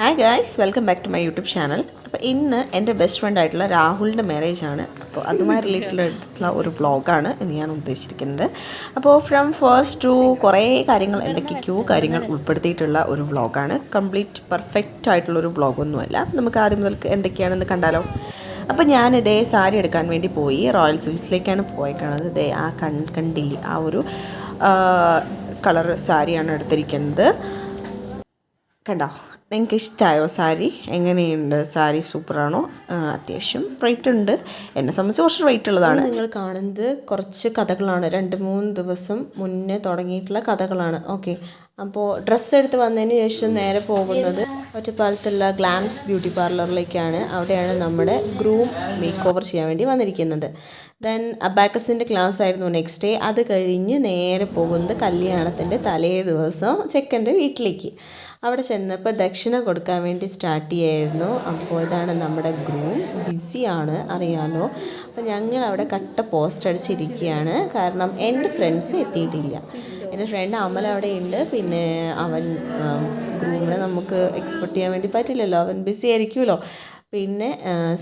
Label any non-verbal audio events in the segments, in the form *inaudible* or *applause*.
Hi guys welcome back to my YouTube channel അപ്പോൾ ഇന്ന് എന്റെ ബെസ്റ്റ് ഫ്രണ്ട് ആയിട്ടുള്ള രാഹുലിന്റെ മാരേജ് ആണ്. അപ്പോൾ അതുമായി റിലേറ്റഡ് ആയിട്ടുള്ള ഒരു വ്ളോഗാണ് എന്ന് ഞാൻ ഉദ്ദേശിച്ചിരിക്കുന്നത്. അപ്പോൾ ഫ്രം ഫസ്റ്റ് ടു കുറേ കാര്യങ്ങൾ എന്തൊക്കെ ക്യൂ കാര്യങ്ങൾ ഉൾപ്പെടുത്തിയിട്ടുള്ള ഒരു വ്ളോഗാണ് കംപ്ലീറ്റ് പെർഫെക്റ്റ് ആയിട്ടുള്ള ഒരു വ്ളോഗൊന്നുമല്ല നമുക്ക് ആദ്യം മുതൽ എന്തൊക്കെയാണെന്ന് കണ്ടാലോ? അപ്പോൾ ഞാൻ ഇതേ സാരി എടുക്കാൻ വേണ്ടി പോയി. റോയൽ സിൽസിലേക്കാണ് പോയിക്കണത്. ഇതേ ആ കൺ കണ്ടില്ല? ആ ഒരു കളർ സാരിയാണ് എടുത്തിരിക്കുന്നത്. കണ്ടോ? നിങ്ങൾക്ക് ഇഷ്ടമായോ സാരി? എങ്ങനെയുണ്ട്? സാരി സൂപ്പറാണോ? അത്യാവശ്യം റേറ്റ് ഉണ്ട് എന്നെ സംബന്ധിച്ച് കുറച്ച് റേറ്റ് ഉള്ളതാണ് നിങ്ങൾ കാണുന്നത് കുറച്ച് കഥകളാണ്. രണ്ട് മൂന്ന് ദിവസം മുന്നേ തുടങ്ങിയിട്ടുള്ള കഥകളാണ്. ഓക്കെ. അപ്പോൾ ഡ്രസ്സ് എടുത്ത് വന്നതിന് ശേഷം നേരെ പോകുന്നത് ഒറ്റപ്പാലത്തുള്ള ഗ്ലാംസ് ബ്യൂട്ടി പാർലറിലേക്കാണ്. അവിടെയാണ് നമ്മുടെ ഗ്രൂം മേക്ക് ഓവർ ചെയ്യാൻ വേണ്ടി വന്നിരിക്കുന്നത്. ദെൻ അബാക്കസിന്റെ ക്ലാസ് ആയിരുന്നു നെക്സ്റ്റ് ഡേ അത് കഴിഞ്ഞ് നേരെ പോകുന്നത് കല്യാണത്തിന്റെ തലേ ദിവസം ചെക്കന്റെ വീട്ടിലേക്ക്. അവിടെ ചെന്നപ്പോൾ ദക്ഷിണ കൊടുക്കാൻ വേണ്ടി സ്റ്റാർട്ട് ചെയ്യായിരുന്നു. അപ്പോൾ ഇതാണ് നമ്മുടെ ഗ്രൂം ബിസിയാണ് അറിയാലോ. അപ്പോൾ ഞങ്ങൾ അവിടെ കട്ട പോസ്റ്റ് അടിച്ചിരിക്കുകയാണ്. കാരണം എന്റെ ഫ്രണ്ട്സ് എത്തിയിട്ടില്ല. എന്റെ ഫ്രണ്ട് അമൽ അവിടെ ഉണ്ട്. പിന്നെ അവൻ ഗ്രൂമിനെ നമുക്ക് എക്സ്പെക്ട് ചെയ്യാൻ വേണ്ടി പറ്റില്ലല്ലോ. അവൻ ബിസി ആയിരിക്കുമല്ലോ. പിന്നെ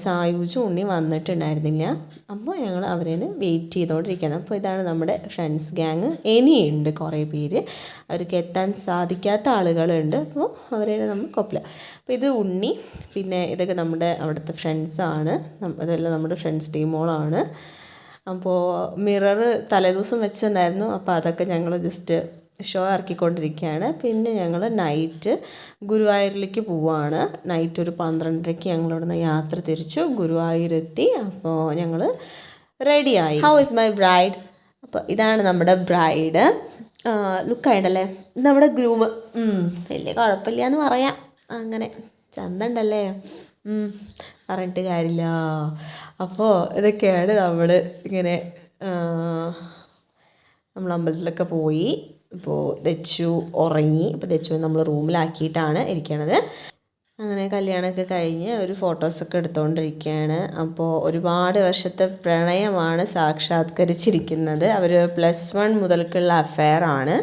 സായൂജും ഉണ്ണി വന്നിട്ടുണ്ടായിരുന്നില്ല. അപ്പോൾ ഞങ്ങൾ അവരെ വെയിറ്റ് ചെയ്തുകൊണ്ടിരിക്കുകയാണ് അപ്പോൾ ഇതാണ് നമ്മുടെ ഫ്രണ്ട്സ് ഗ്യാങ് ഇനിയുണ്ട് കുറേ പേര്. അവർക്ക് എത്താൻ സാധിക്കാത്ത ആളുകളുണ്ട്. അപ്പോൾ അവരെ നമ്മൾ കൊപ്പില്ല അപ്പോൾ ഇത് ഉണ്ണി. പിന്നെ ഇതൊക്കെ നമ്മുടെ അവിടുത്തെ ഫ്രണ്ട്സാണ് ഇതെല്ലാം നമ്മുടെ ഫ്രണ്ട്സ് ടീമോളാണ് അപ്പോൾ മിറർ തലേദിവസം വെച്ചിട്ടുണ്ടായിരുന്നു. അപ്പോൾ അതൊക്കെ ഞങ്ങൾ ജസ്റ്റ് ഷോ ഇറക്കിക്കൊണ്ടിരിക്കുകയാണ്. പിന്നെ ഞങ്ങൾ നൈറ്റ് ഗുരുവായൂരിലേക്ക് പോവാണ്. നൈറ്റ് ഒരു പന്ത്രണ്ടരയ്ക്ക് ഞങ്ങൾ ഇവിടുന്ന് യാത്ര തിരിച്ചു. ഗുരുവായൂരെത്തി. അപ്പോൾ ഞങ്ങൾ റെഡിയായി ഹൗ ഇസ് മൈ ബ്രൈഡ് അപ്പോൾ ഇതാണ് നമ്മുടെ ബ്രൈഡ് ലുക്കായിട്ടല്ലേ നമ്മുടെ ഗ്രൂമ് വലിയ കുഴപ്പമില്ല എന്ന് പറയാം. അങ്ങനെ ചന്തണ്ടല്ലേ? പറഞ്ഞിട്ട് കാര്യമില്ല. അപ്പോൾ ഇതൊക്കെയാണ് നമ്മൾ ഇങ്ങനെ നമ്മൾ അമ്പലത്തിലൊക്കെ പോയി. ഇപ്പോൾ ദച്ചു ഉറങ്ങി. അപ്പോൾ ദച്ചു നമ്മൾ റൂമിലാക്കിയിട്ടാണ് ഇരിക്കണത്. അങ്ങനെ കല്യാണമൊക്കെ കഴിഞ്ഞ് ഒരു ഫോട്ടോസൊക്കെ എടുത്തുകൊണ്ടിരിക്കുകയാണ് അപ്പോൾ ഒരുപാട് വർഷത്തെ പ്രണയമാണ് സാക്ഷാത്കരിച്ചിരിക്കുന്നത്. അവർ പ്ലസ് വൺ മുതൽക്കുള്ള അഫെയർ ആണ്.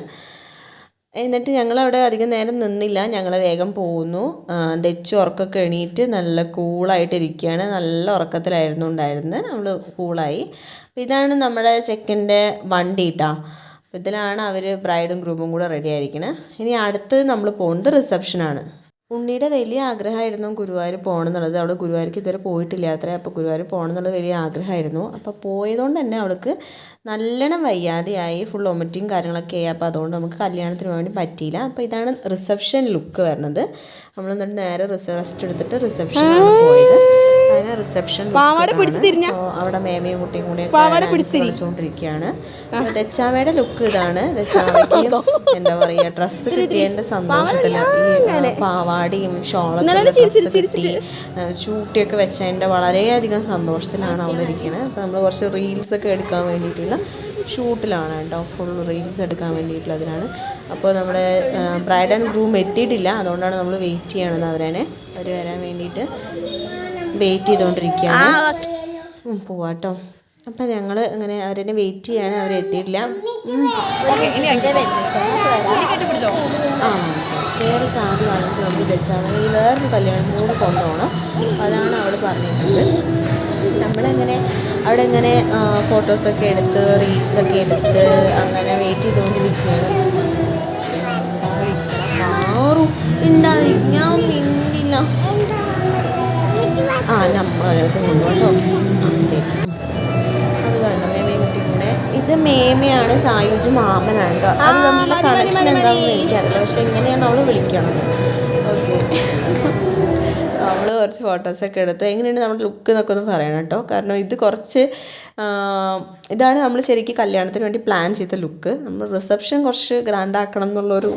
എന്നിട്ട് ഞങ്ങളവിടെ അധികം നേരം നിന്നില്ല. ഞങ്ങൾ വേഗം പോകുന്നു ദച്ചു ഉറക്കമൊക്കെ എണീറ്റ് നല്ല കൂളായിട്ട് ഇരിക്കുകയാണ്. നല്ല ഉറക്കത്തിലായിരുന്നു ഉണ്ടായിരുന്നത്. നമ്മൾ കൂളായി. ഇതാണ് നമ്മുടെ ചെക്കന്റെ വണ്ടി കേട്ടോ അപ്പോൾ ഇതിലാണ് അവർ ബ്രൈഡും ഗ്രൂമും കൂടെ റെഡി ആയിരിക്കണത് ഇനി അടുത്തത് നമ്മൾ പോകുന്നത് റിസപ്ഷനാണ് ഉണ്ണിയുടെ വലിയ ആഗ്രഹമായിരുന്നു ഗുരുവായൂർ പോകണം എന്നുള്ളത് അവിടെ ഗുരുവായൂർക്ക് ഇതുവരെ പോയിട്ടില്ല. അത്ര അപ്പോൾ ഗുരുവായൂർ പോകണം എന്നുള്ളത് വലിയ ആഗ്രഹമായിരുന്നു. അപ്പോൾ പോയതുകൊണ്ട് തന്നെ അവൾക്ക് നല്ലോണം വയ്യാതെയായി ഫുൾ ഒമിറ്റിങ് കാര്യങ്ങളൊക്കെ ആയി. അപ്പോൾ അതുകൊണ്ട് നമുക്ക് കല്യാണത്തിന് വേണ്ടി പറ്റിയില്ല. അപ്പോൾ ഇതാണ് റിസപ്ഷൻ ലുക്ക് വരുന്നത്. നമ്മൾ എന്നിട്ട് നേരെ റിസർവസ്റ്റ് എടുത്തിട്ട് റിസപ്ഷനാണ് പോയത്. അങ്ങനെ തിരിഞ്ഞ? അവിടെ മേമയും കുട്ടിയും കൂടെ തിരിച്ചുകൊണ്ടിരിക്കുകയാണ് ദച്ചാമയുടെ ലുക്ക് ഇതാണ്. *laughs* എന്താ പറയാ ഡ്രസ്സ് കിട്ടിയതിന്റെ സന്തോഷത്തിൽ പാവാടിയും ഷോളും ചൂട്ടിയൊക്കെ വെച്ചതിന്റെ വളരെയധികം സന്തോഷത്തിലാണ് അവൾ ഇരിക്കുന്നത് അപ്പോൾ നമ്മൾ കുറച്ച് റീൽസ് ഒക്കെ എടുക്കാൻ വേണ്ടിയിട്ടുള്ള ഷൂട്ടിലാണ് കേട്ടോ. ഫുൾ റീൽസ് എടുക്കാൻ വേണ്ടിയിട്ടുള്ളതിനാണ് അപ്പോൾ നമ്മുടെ ബ്രൈഡ് ആൻഡ് ഗ്രൂം എത്തിയിട്ടില്ല. അതുകൊണ്ടാണ് നമ്മൾ വെയിറ്റ് ചെയ്യണത് അവരെ അവർ വരാൻ വേണ്ടിയിട്ട്. വെയിറ്റ് ചെയ്തുകൊണ്ടിരിക്കുകയാണ് പോവാട്ടോ അപ്പം ഞങ്ങൾ അങ്ങനെ അവരെന്നെ വെയിറ്റ് ചെയ്യാൻ ഉം. ആ വേറെ സാധി വാങ്ങിച്ച് നമുക്ക് വെച്ചാൽ ഈ വേറൊരു കല്യാണം കൂടെ കൊണ്ടുപോകണം അതാണ് അവൾ പറഞ്ഞിട്ടുള്ളത് നമ്മളങ്ങനെ അവിടെ ഇങ്ങനെ ഫോട്ടോസൊക്കെ എടുത്ത് റീൽസൊക്കെ എടുത്ത് അങ്ങനെ വെയിറ്റ് ചെയ്തുകൊണ്ടിരിക്കുകയാണ് മാറും ഉണ്ടാകും ഞാൻ മിണ്ടില്ല ആ നമ്പർ കൊണ്ടുപോട്ടോ ശരി. അത് വേണ്ട മേമയും കുട്ടിയും ഇത് മേമയാണ് സായുജ് മാമനാണ് കേട്ടോ അത് തമ്മിലുള്ള കണക്ഷൻ എന്താണെന്ന് എനിക്കറിയില്ല. പക്ഷെ എങ്ങനെയാണ് അവൾ വിളിക്കണത്. ഓക്കെ നമ്മൾ കുറച്ച് ഫോട്ടോസൊക്കെ എടുത്ത് എങ്ങനെയുണ്ട് നമ്മുടെ ലുക്ക് എന്നൊക്കെ ഒന്ന് പറയണം കേട്ടോ. കാരണം ഇത് കുറച്ച് ഇതാണ് നമ്മൾ ശരിക്കും കല്യാണത്തിന് വേണ്ടി പ്ലാൻ ചെയ്ത ലുക്ക് നമ്മൾ റിസപ്ഷൻ കുറച്ച് ഗ്രാൻഡ് ആക്കണം എന്നുള്ളൊരു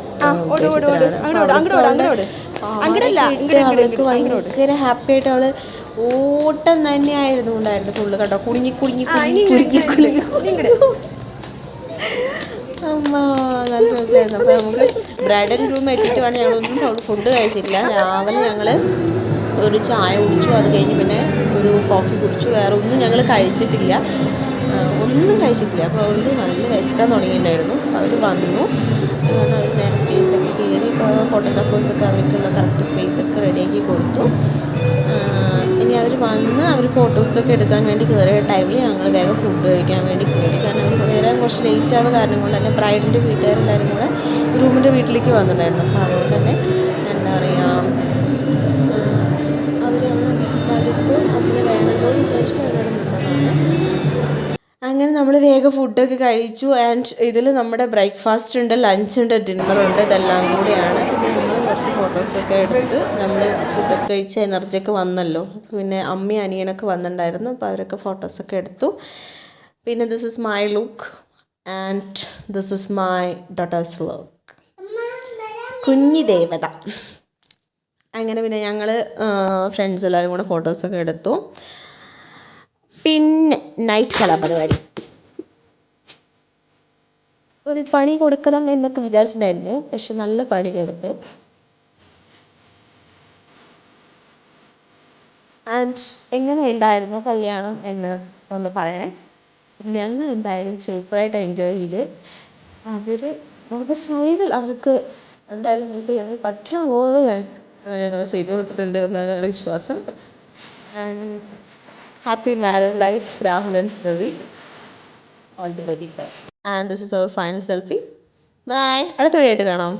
അവൾക്ക് ഭയങ്കര ഹാപ്പി ആയിട്ട് അവൾ ഓട്ടം തന്നെ ആയിരുന്നു ഉണ്ടായിരുന്നു ഫുള്ള് കേട്ടോ കുടുങ്ങി കുടുങ്ങി കുടുങ്ങി കുടുങ്ങി കുടുങ്ങി. അമ്മ നല്ല രസമായിരുന്നു അപ്പോൾ നമുക്ക് ബ്രൈഡൽ റൂം എത്തിയിട്ട് വേണം ഞങ്ങളൊന്നും ഫുഡ് കഴിച്ചിട്ടില്ല. രാവിലെ ഞങ്ങൾ ഒരു ചായ കുടിച്ചു അത് കഴിഞ്ഞ് പിന്നെ ഒരു കോഫി കുടിച്ചു വേറെ ഒന്നും ഞങ്ങൾ കഴിച്ചിട്ടില്ല. ഒന്നും കഴിച്ചിട്ടില്ല. അപ്പോൾ അതുകൊണ്ട് നല്ല വിശക്കാൻ തുടങ്ങിയിട്ടുണ്ടായിരുന്നു. അവർ വന്നു. വന്ന് അവർ നേരെ സ്റ്റേജിലൊക്കെ കയറി ഇപ്പോൾ ഫോട്ടോഗ്രാഫേഴ്സൊക്കെ അവർക്കുള്ള കറക്റ്റ് സ്പേസ് ഒക്കെ റെഡിയാക്കി കൊടുത്തു. ഇനി അവർ വന്ന് അവർ ഫോട്ടോസൊക്കെ എടുക്കാൻ വേണ്ടി കയറിയ ടൈമിൽ ഞങ്ങൾ വേഗം ഫുഡ് കഴിക്കാൻ വേണ്ടി കയറി കാരണം അവർ വരാൻ കുറച്ച് ലേറ്റ് ആവുക കാരണം കൊണ്ട് തന്നെ ബ്രൈഡിന്റെ വീട്ടുകാരെല്ലാവരും കൂടെ റൂമിന്റെ വീട്ടിലേക്ക് വന്നിട്ടുണ്ടായിരുന്നു. അപ്പോൾ അതുകൊണ്ട് തന്നെ അങ്ങനെ നമ്മൾ വേഗം ഫുഡൊക്കെ കഴിച്ചു ആൻഡ് ഇതിൽ നമ്മുടെ ബ്രേക്ക്ഫാസ്റ്റ് ഉണ്ട് ലഞ്ച് ഉണ്ട് ഡിന്നർ ഉണ്ട് ഇതെല്ലാം കൂടിയാണ്. പിന്നെ നമ്മൾ കുറച്ച് ഫോട്ടോസൊക്കെ എടുത്ത് നമ്മൾ ഫുഡൊക്കെ കഴിച്ച് എനർജിയൊക്കെ വന്നല്ലോ. പിന്നെ അമ്മി അനിയനൊക്കെ വന്നിട്ടുണ്ടായിരുന്നു അപ്പോൾ അവരൊക്കെ ഫോട്ടോസൊക്കെ എടുത്തു. പിന്നെ this is my look and this is my daughter's look കുഞ്ഞി ദേവത. അങ്ങനെ പിന്നെ ഞങ്ങൾ ഫ്രണ്ട്സ് എല്ലാവരും കൂടെ ഫോട്ടോസൊക്കെ എടുത്തു. പിന്നെ നൈറ്റ് കലാപരിപാടി. ഒരു പണി കൊടുക്കണം എന്നൊക്കെ വിചാരിച്ചിട്ടുണ്ടായിരുന്നു. പക്ഷെ നല്ല പണി കൊടുത്ത് ആൻഡ് എങ്ങനെ ഉണ്ടായിരുന്നു കല്യാണം എന്ന് ഒന്ന് പറയണേ. ഞങ്ങൾ എന്തായാലും സൂപ്പറായിട്ട് എൻജോയ് ചെയ്ത്. അവർ നമുക്ക് സൈഡിൽ അവർക്ക് എന്തായാലും പറ്റാൻ പോലെ ഞങ്ങൾ ചെയ്ത് കൊടുത്തിട്ടുണ്ട് എന്നാണ് വിശ്വാസം. And happy married life Rahul and Ravi all the very best and this is our final selfie bye അടുത്ത വീഡിയോ ആയിട്ട് കാണാം.